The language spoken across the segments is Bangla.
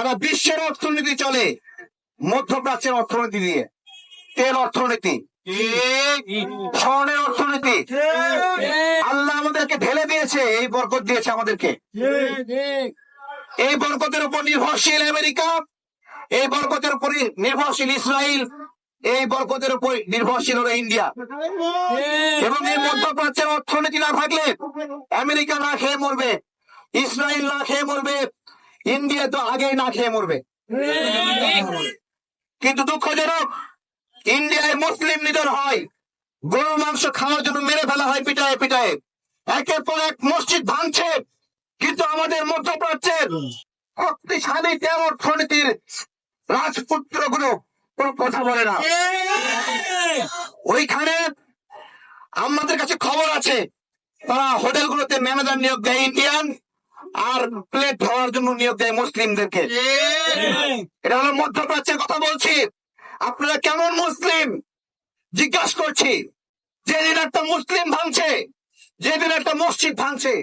সারা বিশ্বের অর্থনীতি চলে মধ্যপ্রাচ্যের অর্থনীতি দিয়ে তেল অর্থনীতি, স্বর্ণের অর্থনীতি। আল্লাহ আমাদেরকে ঢেলে দিয়েছে, এই বরকত দিয়েছে আমাদেরকে। এই বরকতের উপর নির্ভরশীল আমেরিকা, এই বরকতের উপর নির্ভরশীল ইসরায়েল এই বরকতের উপর নির্ভরশীল হলো ইন্ডিয়া। এবং এই মধ্যপ্রাচ্যের অর্থনীতি না থাকলে আমেরিকা না খেয়ে মরবে ইসরায়েল না খেয়ে মরবে ইন্ডিয়া তো আগেই না খেয়ে মরবে। কিন্তু দুঃখজনক, ইন্ডিয়ায় মুসলিম নিধন হয়। গরুর মাংস খাওয়ার জন্য মেরে ফেলা হয় পিটায় পিটায়। একের পর এক মসজিদ ভাঙছে। কিন্তু আমাদের মধ্যপ্রাচ্যের শক্তিশালী তেল অর্থনীতির রাজপুত্রগুলো কোনো কথা বলে না। ওইখানে আমাদের কাছে খবর আছে, তারা হোটেলগুলোতে ম্যানেজার নিয়োগ দেয় ইন্ডিয়ান। আর প্লেট ধোয়ার জন্য নিয়োগ দেয় মুসলিমদেরকে। এটা হলো মধ্যপ্রাচ্যের কথা বলছি। আপনারা কেমন মুসলিম? জিজ্ঞাসা করছি যেদিন একটা মুসলিম ভাঙছে যেদিন একটা মসজিদ ভাঙছে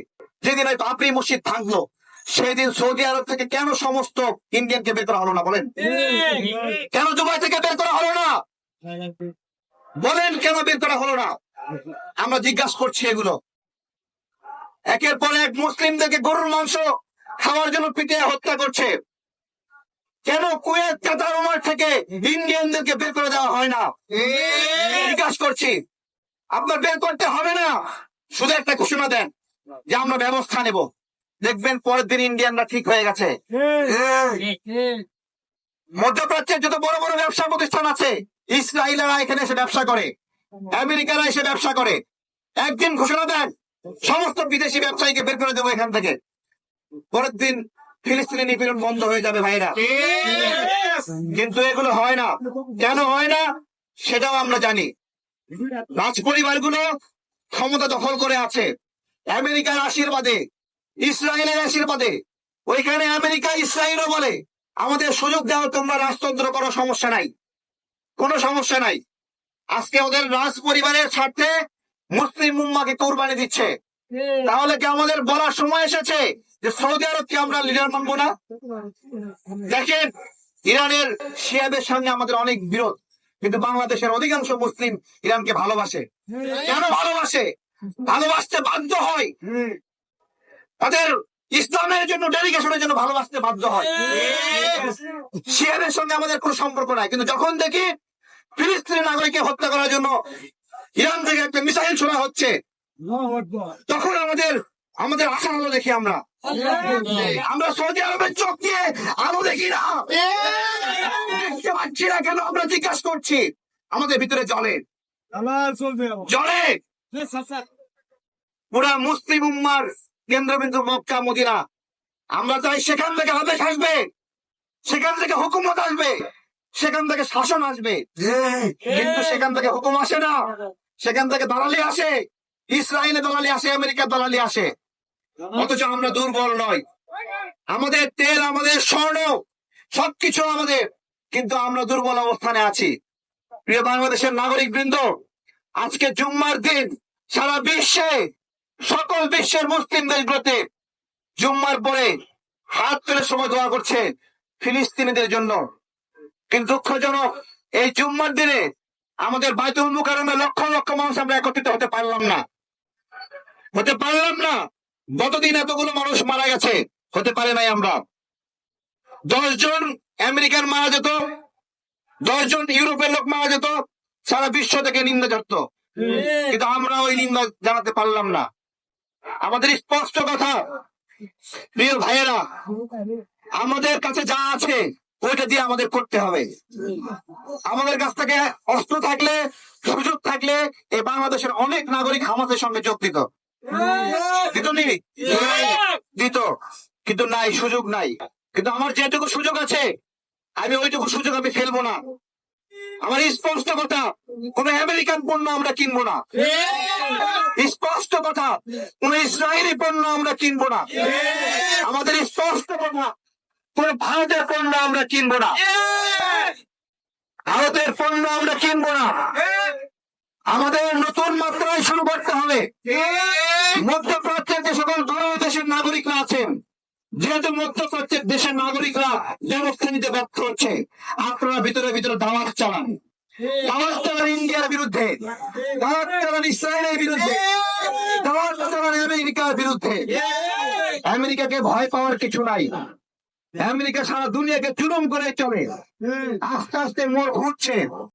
যেদিন হয়তো আপনি মসজিদ ভাঙলো সেদিন সৌদি আরব থেকে কেন সমস্ত ইন্ডিয়ানকে বের করা হলো না বলেন? কেন দুবাই থেকে বের করা হলো না? বলেন কেন বের করা হলো না? আমরা জিজ্ঞাসা করছি এগুলো। একের পর এক মুসলিমদেরকে গরুর মাংস খাওয়ার জন্য পিটিয়ে হত্যা করছে। কেন কুয়েত, কাতার থেকে ইন্ডিয়ানদেরকে বের করে দেওয়া হয় না? জিজ্ঞাসা করছি। আপনার বের করতে হবে না। শুধু একটা ঘোষণা দেন যে আমরা ব্যবস্থা নেব। দেখবেন পরের দিন ইন্ডিয়ানরা ঠিক হয়ে গেছে। মধ্যপ্রাচ্যের যত বড় বড় ব্যবসা প্রতিষ্ঠান আছে, ইসরায়েলেরা এখানে এসে ব্যবসা করে। আমেরিকারা এসে ব্যবসা করে। একদিন ঘোষণা দেন সমস্ত বিদেশি ব্যবসায়ীকে বের করে দেবো এখান থেকে। পরের দিন ফিলিস্তিনি নিপীড়ন বন্ধ হয়ে যাবে, ভাইরা। কিন্তু এগুলো হয় না। কেন হয় না? সেটাও আমরা জানি। রাজ পরিবারগুলো ক্ষমতা দখল করে আছে। আমেরিকার আশীর্বাদে, ইসরায়েলের আশীর্বাদে। ওইখানে আমেরিকা ইসরায়েলও বলে, আমাদের সুযোগ দেওয়া তোমরা রাজতন্ত্র করো, সমস্যা নাই। কোনো সমস্যা নাই। আজকে ওদের রাজ পরিবারের স্বার্থে মুসলিম উম্মাকে কোরবানি দিচ্ছে। তাহলে কি আমাদের বলার সময় এসেছে যে সৌদি আরবকে আমরা লিডার মানবো না? দেখেন ইরানের শিয়াদের সঙ্গে আমাদের অনেক বিরোধ কিন্তু বাংলাদেশের অধিকাংশ মুসলিম ইরানকে ভালোবাসে। কেন ভালোবাসে? ভালোবাসতে বাধ্য হয়। তাদের ইসলামের জন্য ডেডিকেশনের জন্য ভালোবাসতে বাধ্য হয়। শিয়াদের সঙ্গে আমাদের কোনো সম্পর্ক নাই কিন্তু যখন দেখি ফিলিস্তিনি নাগরিককে হত্যা করার জন্য ইরান থেকে একটা মিসাইল ছোড়া হচ্ছে। তখন আমাদের আমাদের আশা আলো দেখি আমরা। আমরা সৌদি আরবের চোখ দিয়ে আলো দেখি না। দেখতে পাচ্ছি না কেন আমরা জিজ্ঞাসা করছি। আমাদের ভিতরে জলে। জলে! পুরা মুসলিম উম্মার কেন্দ্রবিন্দু মক্কা মদিনা। আমরা চাই সেখান থেকে আদেশ আসবে। সেখান থেকে হুকুমত আসবে। সেখান থেকে শাসন আসবে। কিন্তু সেখান থেকে হুকুম আসে না। সেখান থেকে দালালি আসে, ইসরায়েলে দালালি আসে, আমেরিকার দালালি আসে। অথচ আমরা দুর্বল নয় আমাদের তেল, আমাদের স্বর্ণ, সবকিছু আমাদের। কিন্তু আমরা দুর্বল অবস্থানে আছি। প্রিয় বাংলাদেশের নাগরিক বৃন্দ আজকে জুম্মার দিন সারা বিশ্বে, সকল বিশ্বের মুসলিম দেশগুলোতে জুম্মার পরে হাত তুলে সময় দোয়া করছে ফিলিস্তিনিদের জন্য। কিন্তু দুঃখজনক, এই জুম্মার দিনে আমাদের বাইতুল মুকারমে লক্ষ লক্ষ মানুষ আমরা একত্রিত হতে পারলাম না। হতে পারলাম না। গতদিন এতগুলো মানুষ মারা গেছে, হতে পারে নাই আমরা। দশ জন আমেরিকার মারা যেত, দশ জন ইউরোপের লোক মারা যেত, সারা বিশ্ব থেকে নিন্দা করত কিন্তু আমরা ওই নিন্দা জানাতে পারলাম না। আমাদের স্পষ্ট কথা, প্রিয় ভাইয়েরা, আমাদের কাছে যা আছে ওইটা দিয়ে আমাদের করতে হবে। আমাদের কাছ থেকে অস্ত্র থাকলে সুযোগ থাকলে এই বাংলাদেশের অনেক নাগরিক হামাসের সঙ্গে যোগ দিত। দিত দিত। কিন্তু নাই, সুযোগ নাই। কিন্তু আমার যেটুকু সুযোগ আছে, আমি ওইটুকু সুযোগ আমি ফেলব না। আমার স্পষ্ট কথা, কোন আমেরিকান পণ্য আমরা কিনবো না। স্পষ্ট কথা, কোন ইসরায়েলি পণ্য আমরা কিনবো না। আমাদের স্পষ্ট কথা কোন ভারতের পণ্য আমরা কিনবো না। ভারতের পণ্য আমরা কিনবো না। আমাদের নতুন মাত্রায় শুরু করতে হবে। মধ্যপ্রাচ্যের যে সকল বড় দেশের নাগরিকরা আছেন যেহেতু মধ্যপ্রাচ্যের দেশের নাগরিকরা ব্যবস্থা নিতে ব্যর্থ হচ্ছে আপনারা ভিতরে ভিতরে দাওয়াত চালান। দাওয়াত চালান ইন্ডিয়ার বিরুদ্ধে। দাওয়াত চালান ইসরায়েলের বিরুদ্ধে। দাওয়াত চালান আমেরিকার বিরুদ্ধে। আমেরিকাকে ভয় পাওয়ার কিছু নাই। আমেরিকা সারা দুনিয়াকে চুরম করে চলে। আস্তে আস্তে মোড় ঘুরছে